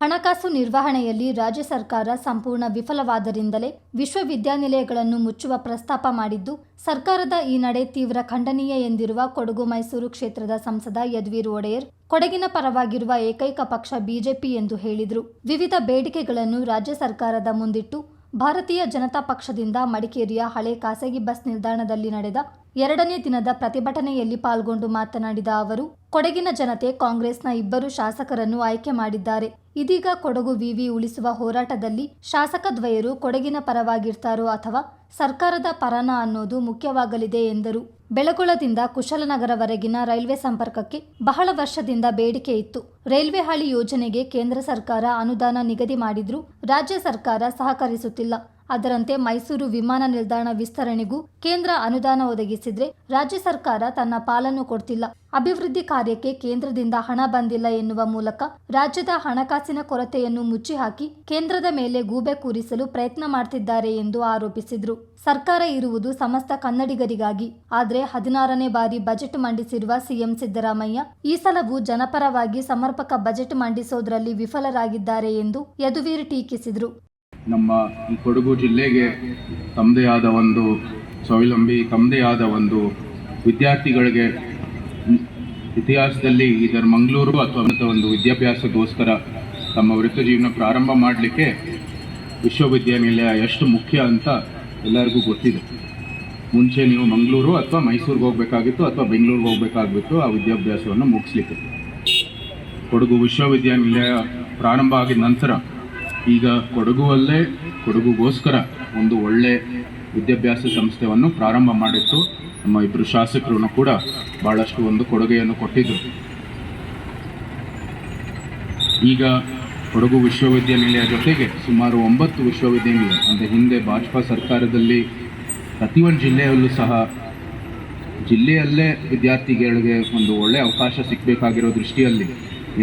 ಹಣಕಾಸು ನಿರ್ವಹಣೆಯಲ್ಲಿ ರಾಜ್ಯ ಸರ್ಕಾರ ಸಂಪೂರ್ಣ ವಿಫಲವಾದರಿಂದಲೇ ವಿಶ್ವವಿದ್ಯಾನಿಲಯಗಳನ್ನು ಮುಚ್ಚುವ ಪ್ರಸ್ತಾಪ ಮಾಡಿದ್ದು, ಸರ್ಕಾರದ ಈ ನಡೆ ತೀವ್ರ ಖಂಡನೀಯ ಎಂದಿರುವ ಕೊಡಗು ಮೈಸೂರು ಕ್ಷೇತ್ರದ ಸಂಸದ ಯದ್ವೀರ್ ಒಡೆಯರ್, ಕೊಡಗಿನ ಪರವಾಗಿರುವ ಏಕೈಕ ಪಕ್ಷ ಬಿಜೆಪಿ ಎಂದು ಹೇಳಿದರು. ವಿವಿಧ ಬೇಡಿಕೆಗಳನ್ನು ರಾಜ್ಯ ಸರ್ಕಾರದ ಮುಂದಿಟ್ಟು, ಭಾರತೀಯ ಜನತಾ ಪಕ್ಷದಿಂದ ಮಡಿಕೇರಿಯ ಹಳೆ ಖಾಸಗಿ ಬಸ್ ನಿಲ್ದಾಣದಲ್ಲಿ ನಡೆದ ಎರಡನೇ ದಿನದ ಪ್ರತಿಭಟನೆಯಲ್ಲಿ ಪಾಲ್ಗೊಂಡು ಮಾತನಾಡಿದ ಅವರು, ಕೊಡಗಿನ ಜನತೆ ಕಾಂಗ್ರೆಸ್ನ ಇಬ್ಬರು ಶಾಸಕರನ್ನು ಆಯ್ಕೆ ಮಾಡಿದ್ದಾರೆ. ಇದೀಗ ಕೊಡಗು ವಿವಿ ಉಳಿಸುವ ಹೋರಾಟದಲ್ಲಿ ಶಾಸಕ ದ್ವಯರು ಕೊಡಗಿನ ಪರವಾಗಿರ್ತಾರೋ ಅಥವಾ ಸರ್ಕಾರದ ಪರನ ಅನ್ನೋದು ಮುಖ್ಯವಾಗಲಿದೆ ಎಂದರು. ಬೆಳಗೊಳದಿಂದ ಕುಶಲನಗರವರೆಗಿನ ರೈಲ್ವೆ ಸಂಪರ್ಕಕ್ಕೆ ಬಹಳ ವರ್ಷದಿಂದ ಬೇಡಿಕೆ ಇತ್ತು. ರೈಲ್ವೆ ಹಾಳಿ ಯೋಜನೆಗೆ ಕೇಂದ್ರ ಸರ್ಕಾರ ಅನುದಾನ ನಿಗದಿ ಮಾಡಿದ್ರೂ ರಾಜ್ಯ ಸರ್ಕಾರ ಸಹಕರಿಸುತ್ತಿಲ್ಲ. ಅದರಂತೆ ಮೈಸೂರು ವಿಮಾನ ನಿಲ್ದಾಣ ವಿಸ್ತರಣೆಗೂ ಕೇಂದ್ರ ಅನುದಾನ ಒದಗಿಸಿದ್ರೆ ರಾಜ್ಯ ಸರ್ಕಾರ ತನ್ನ ಪಾಲನ್ನು ಕೊಡ್ತಿಲ್ಲ. ಅಭಿವೃದ್ಧಿ ಕಾರ್ಯಕ್ಕೆ ಕೇಂದ್ರದಿಂದ ಹಣ ಬಂದಿಲ್ಲ ಎನ್ನುವ ಮೂಲಕ ರಾಜ್ಯದ ಹಣಕಾಸಿನ ಕೊರತೆಯನ್ನು ಮುಚ್ಚಿಹಾಕಿ ಕೇಂದ್ರದ ಮೇಲೆ ಗೂಬೆ ಕೂರಿಸಲು ಪ್ರಯತ್ನ ಮಾಡ್ತಿದ್ದಾರೆ ಎಂದು ಆರೋಪಿಸಿದ್ರು. ಸರ್ಕಾರ ಇರುವುದು ಸಮಸ್ತ ಕನ್ನಡಿಗರಿಗಾಗಿ. ಆದರೆ ಹದಿನಾರನೇ ಬಾರಿ ಬಜೆಟ್ ಮಂಡಿಸಿರುವ ಸಿಎಂ ಸಿದ್ದರಾಮಯ್ಯ ಈ ಸಲವೂ ಜನಪರವಾಗಿ ಸಮರ್ಪಕ ಬಜೆಟ್ ಮಂಡಿಸೋದ್ರಲ್ಲಿ ವಿಫಲರಾಗಿದ್ದಾರೆ ಎಂದು ಯದುವೀರ್ ಟೀಕಿಸಿದ್ರು. ನಮ್ಮ ಈ ಕೊಡಗು ಜಿಲ್ಲೆಗೆ ತಮ್ಮದೇ ಆದ ಒಂದು ಸ್ವಾವಲಂಬಿ ತಮ್ಮದೇ ಆದ ಒಂದು ವಿದ್ಯಾರ್ಥಿಗಳಿಗೆ ಇತಿಹಾಸದಲ್ಲಿ ಇದರ ಮಂಗಳೂರು ಅಥವಾ ಒಂದು ವಿದ್ಯಾಭ್ಯಾಸಕ್ಕೋಸ್ಕರ ತಮ್ಮ ವೃತ್ತಿ ಜೀವನ ಪ್ರಾರಂಭ ಮಾಡಲಿಕ್ಕೆ ವಿಶ್ವವಿದ್ಯಾನಿಲಯ ಎಷ್ಟು ಮುಖ್ಯ ಅಂತ ಎಲ್ಲರಿಗೂ ಗೊತ್ತಿದೆ. ಮುಂಚೆ ನೀವು ಮಂಗಳೂರು ಅಥವಾ ಮೈಸೂರಿಗೆ ಹೋಗಬೇಕಾಗಿತ್ತು ಅಥವಾ ಬೆಂಗಳೂರಿಗೆ ಹೋಗಬೇಕಾಗಿತ್ತು ಆ ವಿದ್ಯಾಭ್ಯಾಸವನ್ನು ಮುಗಿಸ್ಲಿಕ್ಕೆ. ಕೊಡಗು ವಿಶ್ವವಿದ್ಯಾನಿಲಯ ಪ್ರಾರಂಭ ಆಗಿದ ನಂತರ ಈಗ ಕೊಡಗುವಲ್ಲೇ, ಕೊಡಗುಗೋಸ್ಕರ ಒಂದು ಒಳ್ಳೆ ವಿದ್ಯಾಭ್ಯಾಸ ಸಂಸ್ಥೆಯನ್ನು ಪ್ರಾರಂಭ ಮಾಡಿತ್ತು. ನಮ್ಮ ಇಬ್ಬರು ಶಾಸಕರು ಕೂಡ ಭಾಳಷ್ಟು ಒಂದು ಕೊಡುಗೆಯನ್ನು ಕೊಟ್ಟಿದ್ದರು ಈಗ ಕೊಡಗು ವಿಶ್ವವಿದ್ಯಾನಿಲಯ ಜೊತೆಗೆ ಸುಮಾರು ಒಂಬತ್ತು ವಿಶ್ವವಿದ್ಯಾನಿಲಯ, ಅಂದರೆ ಹಿಂದೆ ಭಾಜಪಾ ಸರ್ಕಾರದಲ್ಲಿ ಪ್ರತಿಯೊಂದು ಜಿಲ್ಲೆಯಲ್ಲೂ ಸಹ ಜಿಲ್ಲೆಯಲ್ಲೇ ವಿದ್ಯಾರ್ಥಿಗಳಿಗೆ ಒಂದು ಒಳ್ಳೆಯ ಅವಕಾಶ ಸಿಗಬೇಕಾಗಿರೋ ದೃಷ್ಟಿಯಲ್ಲಿ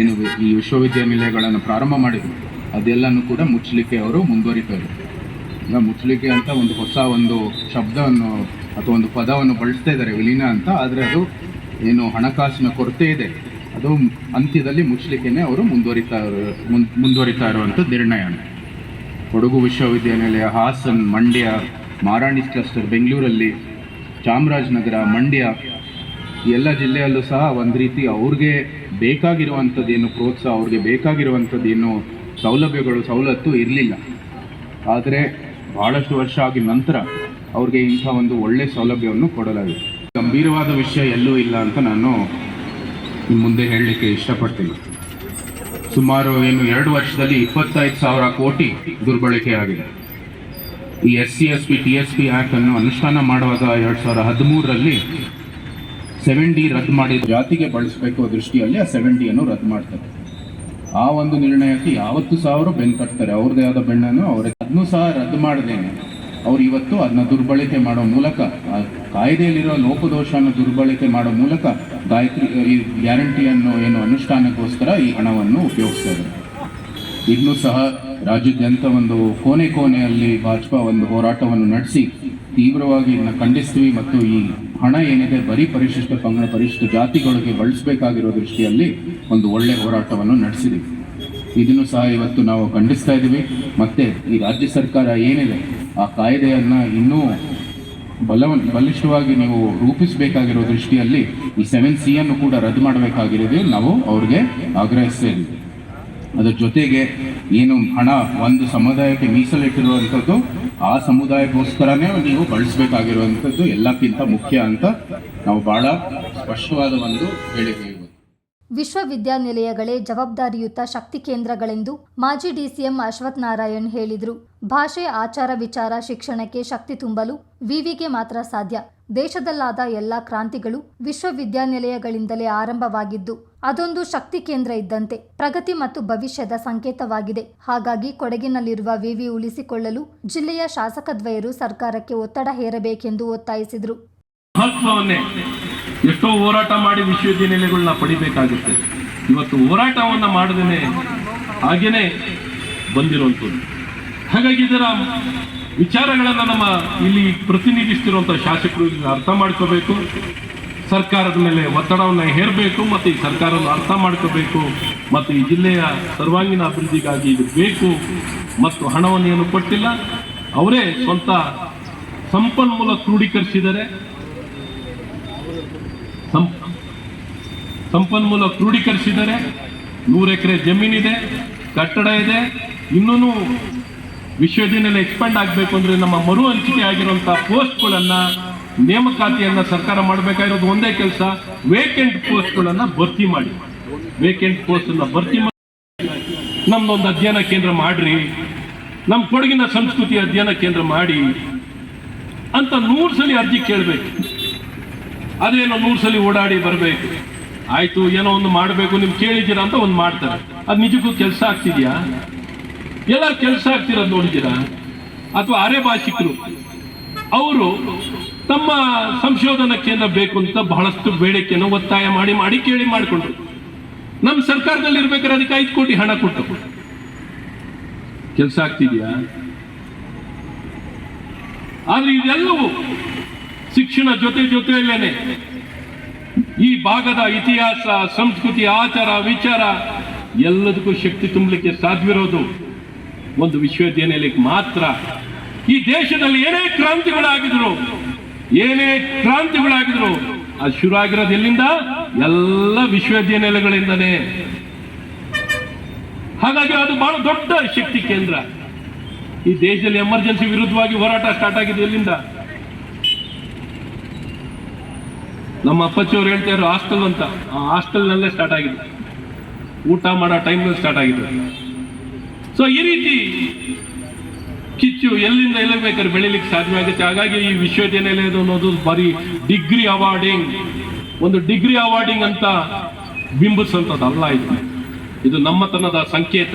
ಏನು ಈ ವಿಶ್ವವಿದ್ಯಾನಿಲಯಗಳನ್ನು ಪ್ರಾರಂಭ ಮಾಡಿದರು. ಅದೆಲ್ಲನೂ ಕೂಡ ಮುಚ್ಚಲಿಕ್ಕೆ ಅವರು ಮುಂದುವರಿತಾರೆ. ಈಗ ಮುಚ್ಚಲಿಕ್ಕೆ ಅಂತ ಒಂದು ಹೊಸ ಒಂದು ಶಬ್ದವನ್ನು ಅಥವಾ ಒಂದು ಪದವನ್ನು ಬಳಸ್ತಾ ಇದ್ದಾರೆ ವಿಲೀನ ಅಂತ, ಆದರೆ ಅದು ಏನು ಹಣಕಾಸಿನ ಕೊರತೆ ಇದೆ. ಅದು ಅಂತ್ಯದಲ್ಲಿ ಮುಚ್ಚಲಿಕ್ಕೆ ಅವರು ಮುಂದುವರಿತಾ ಮುಂದುವರಿತಾ ಇರುವಂಥ ನಿರ್ಣಯ. ಕೊಡಗು ವಿಶ್ವವಿದ್ಯಾನಿಲಯ, ಹಾಸನ್, ಮಂಡ್ಯ, ಮಾರಾಣಿ ಕ್ಲಸ್ಟರ್ ಬೆಂಗಳೂರಲ್ಲಿ ಚಾಮರಾಜನಗರ, ಮಂಡ್ಯ ಎಲ್ಲ ಜಿಲ್ಲೆಯಲ್ಲೂ ಸಹ ಒಂದು ರೀತಿ ಅವ್ರಿಗೆ ಬೇಕಾಗಿರುವಂಥದ್ದೇನು ಪ್ರೋತ್ಸಾಹ, ಅವ್ರಿಗೆ ಬೇಕಾಗಿರುವಂಥದ್ದೇನು ಸೌಲಭ್ಯಗಳು, ಸವಲತ್ತು ಇರಲಿಲ್ಲ. ಆದರೆ ಭಾಳಷ್ಟು ವರ್ಷ ಆಗಿದ ನಂತರ ಅವ್ರಿಗೆ ಇಂಥ ಒಂದು ಒಳ್ಳೆ ಸೌಲಭ್ಯವನ್ನು ಕೊಡಲಾಗಿದೆ. ಗಂಭೀರವಾದ ವಿಷಯ ಎಲ್ಲೂ ಇಲ್ಲ ಅಂತ ನಾನು ಮುಂದೆ ಹೇಳಲಿಕ್ಕೆ ಇಷ್ಟಪಡ್ತೀನಿ. ಸುಮಾರು ಏನು ಎರಡು ವರ್ಷದಲ್ಲಿ ಇಪ್ಪತ್ತೈದು ಸಾವಿರ ಕೋಟಿ ದುರ್ಬಳಕೆ ಆಗಿದೆ. ಈ S C S P T S P ಆ್ಯಕ್ಟನ್ನು ಅನುಷ್ಠಾನ ಮಾಡುವಾಗ ಎರಡು ಸಾವಿರದ ಹದಿಮೂರರಲ್ಲಿ ಸೆವೆನ್ ಡಿ ರದ್ದು ಮಾಡಿದ ಜಾತಿಗೆ ಬಳಸಬೇಕು ದೃಷ್ಟಿಯಲ್ಲಿ ಆ ಸೆವೆನ್ ಡಿಯನ್ನು ರದ್ದು ಮಾಡ್ತಾರೆ. ಆ ಒಂದು ನಿರ್ಣಯಕ್ಕೆ ಯಾವತ್ತು ಸಹ ಅವರು ಬೆನ್ನು ಕಟ್ತಾರೆ? ಅವ್ರದ್ದೇ ಆದ ಬೆಣ್ಣನ್ನು ಅವರೇ ಅದನ್ನು ಸಹ ರದ್ದು ಮಾಡದೇನೆ. ಅವ್ರು ಇವತ್ತು ಅದನ್ನ ದುರ್ಬಳಕೆ ಮಾಡೋ ಮೂಲಕ ಕಾಯ್ದೆಯಲ್ಲಿರೋ ಲೋಪದೋಷವನ್ನು ದುರ್ಬಳಕೆ ಮಾಡೋ ಮೂಲಕ ಗಾಯತ್ರಿ, ಈ ಗ್ಯಾರಂಟಿಯನ್ನು ಏನು ಅನುಷ್ಠಾನಕ್ಕೋಸ್ಕರ ಈ ಹಣವನ್ನು ಉಪಯೋಗಿಸ್ತಾರೆ ಇನ್ನೂ ಸಹ ರಾಜ್ಯಾದ್ಯಂತ ಒಂದು ಕೋನೆ ಕೋನೆಯಲ್ಲಿ ಭಾಜಪಾ ಒಂದು ಹೋರಾಟವನ್ನು ನಡೆಸಿ ತೀವ್ರವಾಗಿ ಇದನ್ನ ಖಂಡಿಸ್ತೀವಿ ಮತ್ತು ಈ ಹಣ ಏನಿದೆ, ಬರೀ ಪರಿಶಿಷ್ಟ ಪಂಗಡ, ಪರಿಶಿಷ್ಟ ಜಾತಿಗಳಿಗೆ ಬಳಸಬೇಕಾಗಿರೋ ದೃಷ್ಟಿಯಲ್ಲಿ ಒಂದು ಒಳ್ಳೆ ಹೋರಾಟವನ್ನು ನಡೆಸಿದ್ದೀವಿ ಇದನ್ನು ಸಹ ಇವತ್ತು ನಾವು ಖಂಡಿಸ್ತಾ ಇದ್ದೀವಿ. ಮತ್ತೆ ಈ ರಾಜ್ಯ ಸರ್ಕಾರ ಏನಿದೆ, ಆ ಕಾಯ್ದೆಯನ್ನು ಇನ್ನೂ ಬಲವನ್, ಬಲಿಷ್ಠವಾಗಿ ನೀವು ರೂಪಿಸಬೇಕಾಗಿರೋ ದೃಷ್ಟಿಯಲ್ಲಿ ಈ ಸೆವೆನ್ ಸಿ ಅನ್ನು ಕೂಡ ರದ್ದು ಮಾಡಬೇಕಾಗಿರೋದು ನಾವು ಅವ್ರಿಗೆ ಆಗ್ರಹಿಸ್ತಾ ಇದ್ದೀವಿ ಅದರ ಜೊತೆಗೆ ಏನು ಹಣ ಒಂದು ಸಮುದಾಯಕ್ಕೆ ಮೀಸಲಿಟ್ಟಿರುವಂಥದ್ದು, ಆ ಸಮುದಾಯಕ್ಕೋಸ್ಕರನೇ ನೀವು ಬಳಸಬೇಕಾಗಿರುವಂಥದ್ದು ಎಲ್ಲಕ್ಕಿಂತ ಮುಖ್ಯ ಅಂತ ನಾವು ಬಹಳ ಸ್ಪಷ್ಟವಾದ ಒಂದು ಇವತ್ತು ವಿಶ್ವವಿದ್ಯಾನಿಲಯಗಳೇ ಜವಾಬ್ದಾರಿಯುತ ಶಕ್ತಿ ಕೇಂದ್ರಗಳೆಂದು ಮಾಜಿ ಡಿಸಿಎಂ ಅಶ್ವಥ್ ನಾರಾಯಣ್ ಹೇಳಿದರು. ಭಾಷೆ, ಆಚಾರ, ವಿಚಾರ, ಶಿಕ್ಷಣಕ್ಕೆ ಶಕ್ತಿ ತುಂಬಲು ವಿವಿಗೆ ಮಾತ್ರ ಸಾಧ್ಯ. ದೇಶದಲ್ಲಾದ ಎಲ್ಲ ಕ್ರಾಂತಿಗಳು ವಿಶ್ವವಿದ್ಯಾನಿಲಯಗಳಿಂದಲೇ ಆರಂಭವಾಗಿದ್ದು, ಅದೊಂದು ಶಕ್ತಿ ಕೇಂದ್ರ ಇದ್ದಂತೆ ಪ್ರಗತಿ ಮತ್ತು ಭವಿಷ್ಯದ ಸಂಕೇತವಾಗಿದೆ. ಹಾಗಾಗಿ ಕೊಡಗಿನಲ್ಲಿರುವ ವಿವಿ ಉಳಿಸಿಕೊಳ್ಳಲು ಜಿಲ್ಲೆಯ ಶಾಸಕದ್ವಯರು ಸರ್ಕಾರಕ್ಕೆ ಒತ್ತಡ ಹೇರಬೇಕೆಂದು ಒತ್ತಾಯಿಸಿದರು. ಮಹತ್ವವನ್ನೇ ಎಷ್ಟೋ ಹೋರಾಟ ಮಾಡಿ ವಿಶ್ವವಿದ್ಯಾನಿಲಯಗಳನ್ನ ಪಡಿಬೇಕಾಗುತ್ತೆ. ಇವತ್ತು ಹೋರಾಟವನ್ನು ಮಾಡದೇನೆ ಹಾಗೇನೆ ಬಂದಿರುವಂಥದ್ದು ಹಾಗಾಗಿ ಇದರ ವಿಚಾರಗಳನ್ನು ನಮ್ಮ ಇಲ್ಲಿ ಪ್ರತಿನಿಧಿಸ್ತಿರುವಂಥ ಶಾಸಕರು ಅರ್ಥ ಮಾಡ್ಕೋಬೇಕು. ಸರ್ಕಾರದ ಮೇಲೆ ಒತ್ತಡವನ್ನು ಹೇರಬೇಕು ಮತ್ತು ಈ ಸರ್ಕಾರವನ್ನು ಅರ್ಥ ಮಾಡ್ಕೋಬೇಕು ಮತ್ತು ಈ ಜಿಲ್ಲೆಯ ಸರ್ವಾಂಗೀಣ ಅಭಿವೃದ್ಧಿಗಾಗಿ ಇದು ಬೇಕು ಮತ್ತು ಹಣವನ್ನು ಏನು ಕೊಟ್ಟಿಲ್ಲ. ಅವರೇ ಸ್ವಂತ ಸಂಪನ್ಮೂಲ ಕ್ರೋಢೀಕರಿಸಿದರೆ ಸಂ- ಸಂಪನ್ಮೂಲ ಕ್ರೋಢೀಕರಿಸಿದ್ದಾರೆ ನೂರು ಎಕರೆ ಜಮೀನಿದೆ ಕಟ್ಟಡ ಇದೆ. ಇನ್ನೂ ವಿಶ್ವದಿನಲ್ಲಿ ಎಕ್ಸ್ಪಾಂಡ್ ಆಗಬೇಕು ಅಂದರೆ ನಮ್ಮ ಮರು ಹಂಚಿಕೆ ಆಗಿರುವಂಥ ಪೋಸ್ಟ್ಗಳನ್ನು ನೇಮಕಾತಿಯನ್ನು ಸರ್ಕಾರ ಮಾಡಬೇಕಾಗಿರೋದು ಒಂದೇ ಕೆಲಸ ವೇಕೆಂಟ್ ಪೋಸ್ಟ್ಗಳನ್ನು ಭರ್ತಿ ಮಾಡಿ. ವೇಕೆಂಟ್ ಪೋಸ್ಟನ್ನು ಭರ್ತಿ ಮಾಡಿ. ನಮ್ಮದೊಂದು ಅಧ್ಯಯನ ಕೇಂದ್ರ ಮಾಡಿರಿ. ನಮ್ಮ ಕೊಡಗಿನ ಸಂಸ್ಕೃತಿ ಅಧ್ಯಯನ ಕೇಂದ್ರ ಮಾಡಿ ಅಂತ ನೂರು ಸಲ ಅರ್ಜಿ ಕೇಳಬೇಕು. ಅದೇನೋ ನೂರು ಸಲ ಓಡಾಡಿ ಬರಬೇಕು. ಆಯ್ತು, ಏನೋ ಒಂದು ಮಾಡಬೇಕು ನಿಮ್ ಕೇಳಿದ್ದೀರಾ ಅಂತ ಒಂದು ಮಾಡ್ತಾರೆ. ಅದು ನಿಜಕ್ಕೂ ಕೆಲಸ ಆಗ್ತಿದ್ಯಾ? ಎಲ್ಲ ಕೆಲಸ ಆಗ್ತಿರೋದು ನೋಡಿದ್ದೀರಾ? ಅಥವಾ ಅರೆ ಭಾಷಿಕರು ಅವರು ತಮ್ಮ ಸಂಶೋಧನಾ ಕೇಂದ್ರ ಬೇಕು ಅಂತ ಬಹಳಷ್ಟು ಬೇಡಿಕೆಯನ್ನು ಒತ್ತಾಯ ಮಾಡಿ ಮಾಡಿ ಕೇಳಿ ಮಾಡಿಕೊಂಡ್ರು. ನಮ್ಮ ಸರ್ಕಾರದಲ್ಲಿ ಇರ್ಬೇಕಾದ್ರೆ ಅದಕ್ಕೆ ಐದು ಕೋಟಿ ಹಣ ಕೊಟ್ಟು. ಕೆಲಸ ಆಗ್ತಿದ್ಯಾ? ಆದ್ರೆ ಇದೆಲ್ಲವೂ ಶಿಕ್ಷಣ ಜೊತೆ ಜೊತೆಯಲ್ಲೇನೆ. ಈ ಭಾಗದ ಇತಿಹಾಸ, ಸಂಸ್ಕೃತಿ, ಆಚಾರ, ವಿಚಾರ ಎಲ್ಲದಕ್ಕೂ ಶಕ್ತಿ ತುಂಬಲಿಕ್ಕೆ ಸಾಧ್ಯವಿರೋದು ಒಂದು ವಿಶ್ವವಿದ್ಯಾನಿಲಯಕ್ಕೆ ಮಾತ್ರ. ಈ ದೇಶದಲ್ಲಿ ಏನೇ ಕ್ರಾಂತಿಗಳಾಗಿದ್ರು ಏನೇ ಕ್ರಾಂತಿಗಳಾಗಿದ್ರು, ಅದು ಶುರು ಆಗಿರೋದು ಎಲ್ಲಿಂದ? ಎಲ್ಲ ವಿಶ್ವವಿದ್ಯಾನಿಲಯಗಳಿಂದನೇ. ಹಾಗಾಗಿ ಅದು ಬಹಳ ದೊಡ್ಡ ಶಕ್ತಿ ಕೇಂದ್ರ. ಈ ದೇಶದಲ್ಲಿ ಎಮರ್ಜೆನ್ಸಿ ವಿರುದ್ಧವಾಗಿ ಹೋರಾಟ ಸ್ಟಾರ್ಟ್ ಆಗಿದೆ ಎಲ್ಲಿಂದ? ನಮ್ಮ ಅಪ್ಪಚ್ಚಿಯವರು ಹೇಳ್ತಾ ಇದ್ರು ಹಾಸ್ಟೆಲ್ ಅಂತ. ಆ ಹಾಸ್ಟೆಲ್ನಲ್ಲೇ ಸ್ಟಾರ್ಟ್ ಆಗಿದೆ. ಊಟ ಮಾಡೋ ಟೈಮ್ನಲ್ಲಿ ಸ್ಟಾರ್ಟ್ ಆಗಿದೆ. ಸೊ ಈ ರೀತಿ ಕಿಚ್ಚು ಎಲ್ಲಿಂದ ಎಲ್ಲ ಬೇಕಾದ್ರೆ ಬೆಳಿಲಿಕ್ಕೆ ಸಾಧ್ಯವಾಗುತ್ತೆ ಹಾಗಾಗಿ ಈ ವಿಶ್ವವಿದ್ಯಾನಿಲಯದ ಅನ್ನೋದು ಬರೀ ಡಿಗ್ರಿ ಅವಾರ್ಡಿಂಗ್ ಒಂದು ಡಿಗ್ರಿ ಅವಾರ್ಡಿಂಗ್ ಅಂತ ಬಿಂಬಿಸುವಂಥದ್ದಲ್ಲ ಇದು. ಇದು ನಮ್ಮತನದ ಸಂಕೇತ,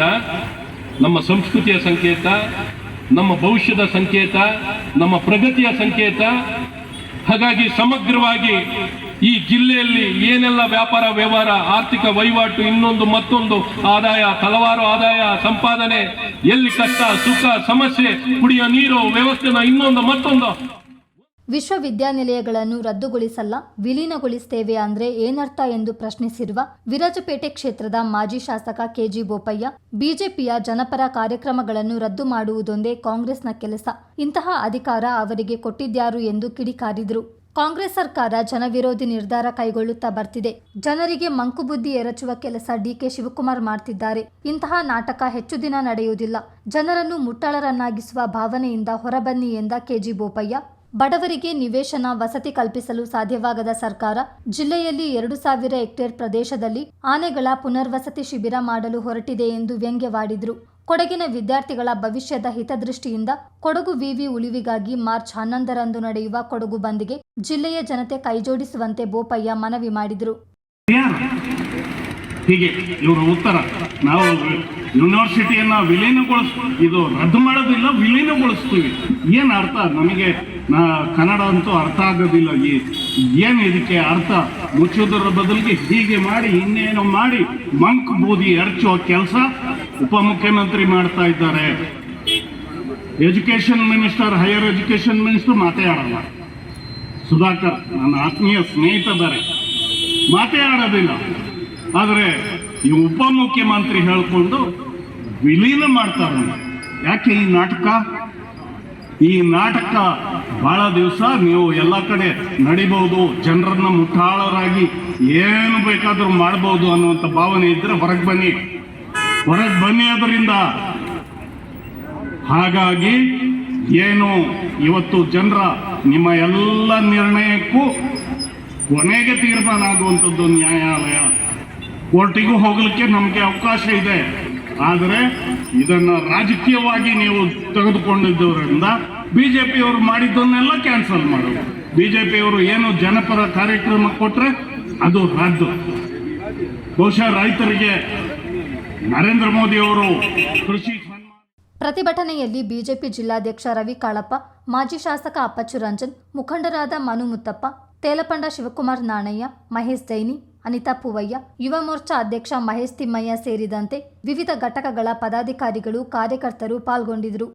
ನಮ್ಮ ಸಂಸ್ಕೃತಿಯ ಸಂಕೇತ, ನಮ್ಮ ಭವಿಷ್ಯದ ಸಂಕೇತ, ನಮ್ಮ ಪ್ರಗತಿಯ ಸಂಕೇತ ಹಾಗಾಗಿ ಸಮಗ್ರವಾಗಿ ಈ ಜಿಲ್ಲೆಯಲ್ಲಿ ಏನೆಲ್ಲ ವ್ಯಾಪಾರ, ವ್ಯವಹಾರ, ಆರ್ಥಿಕ ವಹಿವಾಟು, ಇನ್ನೊಂದು ಮತ್ತೊಂದು ಆದಾಯ, ಹಲವಾರು ಆದಾಯ, ಸಂಪಾದನೆ, ಎಲ್ಲಿ ಕಷ್ಟ, ಸುಖ, ಸಮಸ್ಯೆ, ಕುಡಿಯೋ ನೀರು, ವ್ಯವಸ್ಥೆನ ಇನ್ನೊಂದು ಮತ್ತೊಂದು ವಿಶ್ವವಿದ್ಯಾನಿಲಯಗಳನ್ನು ರದ್ದುಗೊಳಿಸಲ್ಲ, ವಿಲೀನಗೊಳಿಸ್ತೇವೆ ಅಂದ್ರೆ ಏನರ್ಥ ಎಂದು ಪ್ರಶ್ನಿಸಿರುವ ವಿರಾಜಪೇಟೆ ಕ್ಷೇತ್ರದ ಮಾಜಿ ಶಾಸಕ ಕೆಜಿ ಬೋಪಯ್ಯ, ಬಿಜೆಪಿಯ ಜನಪರ ಕಾರ್ಯಕ್ರಮಗಳನ್ನು ರದ್ದು ಮಾಡುವುದೊಂದೇ ಕಾಂಗ್ರೆಸ್ನ ಕೆಲಸ. ಇಂತಹ ಅಧಿಕಾರ ಅವರಿಗೆ ಕೊಟ್ಟಿದ್ಯಾರು ಎಂದು ಕಿಡಿಕಾರಿದರು. ಕಾಂಗ್ರೆಸ್ ಸರ್ಕಾರ ಜನವಿರೋಧಿ ನಿರ್ಧಾರ ಕೈಗೊಳ್ಳುತ್ತಾ ಬರ್ತಿದೆ. ಜನರಿಗೆ ಮಂಕುಬುದ್ಧಿ ಎರಚುವ ಕೆಲಸ ಡಿಕೆ ಶಿವಕುಮಾರ್ ಮಾಡ್ತಿದ್ದಾರೆ. ಇಂತಹ ನಾಟಕ ಹೆಚ್ಚು ದಿನ ನಡೆಯುವುದಿಲ್ಲ. ಜನರನ್ನು ಮುಟ್ಟಳರನ್ನಾಗಿಸುವ ಭಾವನೆಯಿಂದ ಹೊರಬನ್ನಿ ಎಂದ ಕೆಜಿ ಬೋಪಯ್ಯ. ಬಡವರಿಗೆ ನಿವೇಶನ ವಸತಿ ಕಲ್ಪಿಸಲು ಸಾಧ್ಯವಾಗದ ಸರ್ಕಾರ ಜಿಲ್ಲೆಯಲ್ಲಿ ಎರಡು ಸಾವಿರ ಹೆಕ್ಟೇರ್ ಪ್ರದೇಶದಲ್ಲಿ ಆನೆಗಳ ಪುನರ್ವಸತಿ ಶಿಬಿರ ಮಾಡಲು ಹೊರಟಿದೆ ಎಂದು ವ್ಯಂಗ್ಯವಾಡಿದರು. ಕೊಡಗಿನ ವಿದ್ಯಾರ್ಥಿಗಳ ಭವಿಷ್ಯದ ಹಿತದೃಷ್ಟಿಯಿಂದ ಕೊಡಗು ವಿವಿ ಉಳಿವಿಗಾಗಿ ಮಾರ್ಚ್ ಹನ್ನೊಂದರಂದು ನಡೆಯುವ ಕೊಡಗು ಬಂದ್ಗೆ ಜಿಲ್ಲೆಯ ಜನತೆ ಕೈಜೋಡಿಸುವಂತೆ ಬೋಪಯ್ಯ ಮನವಿ ಮಾಡಿದರು. ಹೀಗೆ ಇವರ ಉತ್ತರ. ನಾವು ಯೂನಿವರ್ಸಿಟಿಯನ್ನು ವಿಲೀನಗೊಳಿಸ್, ಇದು ರದ್ದು ಮಾಡೋದಿಲ್ಲ ವಿಲೀನಗೊಳಿಸ್ತೀವಿ. ಏನು ಅರ್ಥ? ನಮಗೆ ಕನ್ನಡ ಅಂತೂ ಅರ್ಥ ಆಗೋದಿಲ್ಲ. ಈ ಏನು ಇದಕ್ಕೆ ಅರ್ಥ? ಮುಚ್ಚುವುದರ ಬದಲಿಗೆ ಹೀಗೆ ಮಾಡಿ, ಇನ್ನೇನು ಮಾಡಿ ಮಂಕ್ ಬೂದಿ ಎರಚುವ ಕೆಲಸ ಉಪಮುಖ್ಯಮಂತ್ರಿ ಮಾಡ್ತಾ ಇದ್ದಾರೆ. Education minister higher education minister ಮಾತೇ ಆಡಲ್ಲ ಸುಧಾಕರ್, ನನ್ನ ಆತ್ಮೀಯ ಸ್ನೇಹಿತ ಬೇರೆ ಮಾತೇ ಆಡೋದಿಲ್ಲ ಆದರೆ ಈ ಉಪಮುಖ್ಯಮಂತ್ರಿ ಹೇಳಿಕೊಂಡು ವಿಲೀನ ಮಾಡ್ತಾರೆ ಯಾಕೆ ಈ ನಾಟಕ? ಈ ನಾಟಕ ಬಹಳ ದಿವಸ ನೀವು ಎಲ್ಲ ಕಡೆ ನಡಿಬಹುದು, ಜನರನ್ನ ಮುಟ್ಟಾಳರಾಗಿ ಏನು ಬೇಕಾದರೂ ಮಾಡಬಹುದು ಅನ್ನುವಂಥ ಭಾವನೆ ಇದ್ರೆ ಹೊರಗೆ ಬನ್ನಿ. ಹೊರಗೆ ಬನ್ನಿ ಅದರಿಂದ ಹಾಗಾಗಿ ಏನು ಇವತ್ತು ಜನರ ನಿಮ್ಮ ಎಲ್ಲ ನಿರ್ಣಯಕ್ಕೂ ಕೊನೆಗೆ ತೀರ್ಮಾನ ಆಗುವಂಥದ್ದು ನ್ಯಾಯಾಲಯ. ಕೋರ್ಟಿಗೂ ಹೋಗಲಿಕ್ಕೆ ನಮಗೆ ಅವಕಾಶ ಇದೆ. ಆದರೆ ಇದನ್ನು ರಾಜಕೀಯವಾಗಿ ನೀವು ತೆಗೆದುಕೊಂಡಿದ್ದವರಿಂದ ಬಿ ಜೆ ಪಿಯವರು ಮಾಡಿದ್ದನ್ನೆಲ್ಲ ಕ್ಯಾನ್ಸಲ್ ಮಾಡೋದು ಬಿ ಜೆ ಪಿಯವರು ಏನು ಜನಪರ ಕಾರ್ಯಕ್ರಮ ಕೊಟ್ಟರೆ ಅದು ರದ್ದು. ಬಹುಶಃ ರೈತರಿಗೆ ನರೇಂದ್ರ ಮೋದಿ ಅವರು ಕೃಷಿ ಪ್ರತಿಭಟನೆಯಲ್ಲಿ ಬಿಜೆಪಿ ಜಿಲ್ಲಾಧ್ಯಕ್ಷ ರವಿ ಕಾಳಪ್ಪ, ಮಾಜಿ ಶಾಸಕ ಅಪ್ಪಚ್ಚು ರಂಜನ್, ಮುಖಂಡರಾದ ಮನು ಮುತ್ತಪ್ಪ, ತೇಲಪಂಡ ಶಿವಕುಮಾರ್ ನಾಣಯ್ಯ, ಮಹೇಶ್ ಜೈನಿ ಅನಿತಾ ಪೂವಯ್ಯ ಯುವ ಮೋರ್ಚಾ ಅಧ್ಯಕ್ಷ ಮಹೇಶ್ ತಿಮ್ಮಯ್ಯ ಸೇರಿದಂತೆ ವಿವಿಧ ಘಟಕಗಳ ಪದಾಧಿಕಾರಿಗಳು ಕಾರ್ಯಕರ್ತರು ಪಾಲ್ಗೊಂಡಿದ್ದರು.